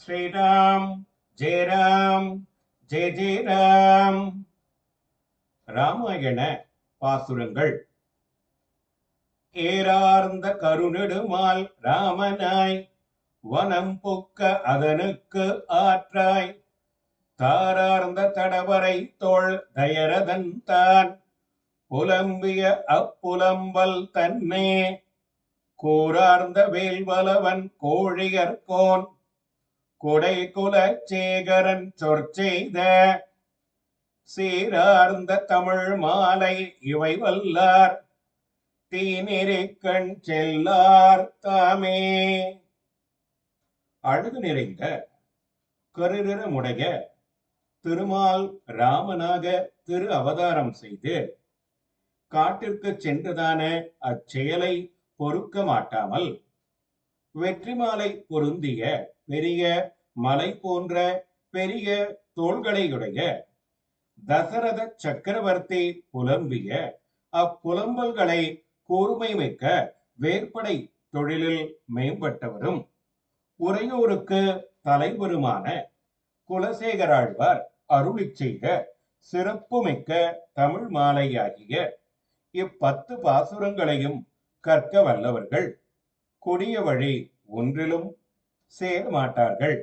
ஸ்ரீராம் ஜெயராம் ஜெய ஜெயராம். ராமாயண பாசுரங்கள். ஏறார்ந்த கருநெடுமால் ராமனாய் வனம் புக்க அதனுக்கு ஆற்றாய். தாரார்ந்த தடவரை தோள் தயரதன் தான் புலம்பிய அப்புலம்பல் தன்னே. கூறார்ந்த வேல்வலவன் கோழியர்கோன் கொடை குலச்சேகரன் சொற்செய்த சீரார்ந்த தமிழ் மாலை இவை வல்லார். தீநெறிக்கண் செல்லார் தாமே. அழகு நிறைந்த கருநிறமுடைய திருமால் ராமனாக திரு அவதாரம் செய்து காட்டிற்கு சென்றதான அச்செயலை பொறுக்க மாட்டாமல் வெற்றி மாலை பொருந்திய பெரிய மலை போன்ற பெரிய தோள்களையுடைய தசரத சக்கரவர்த்தி புலம்பிய அப்புலம்பல்களை கூர்மை மிக்க வேற்படை தொழிலில் மேம்பட்டவரும் உறையூருக்கு தலைவருமான குலசேகராழ்வார் அருளிச் செய்த சிறப்புமிக்க தமிழ் மாலையாகிய இப்பத்து பாசுரங்களையும் கற்க வல்லவர்கள். கொடிய வழி ஒன்றிலும் சேர மாட்டார்கள்.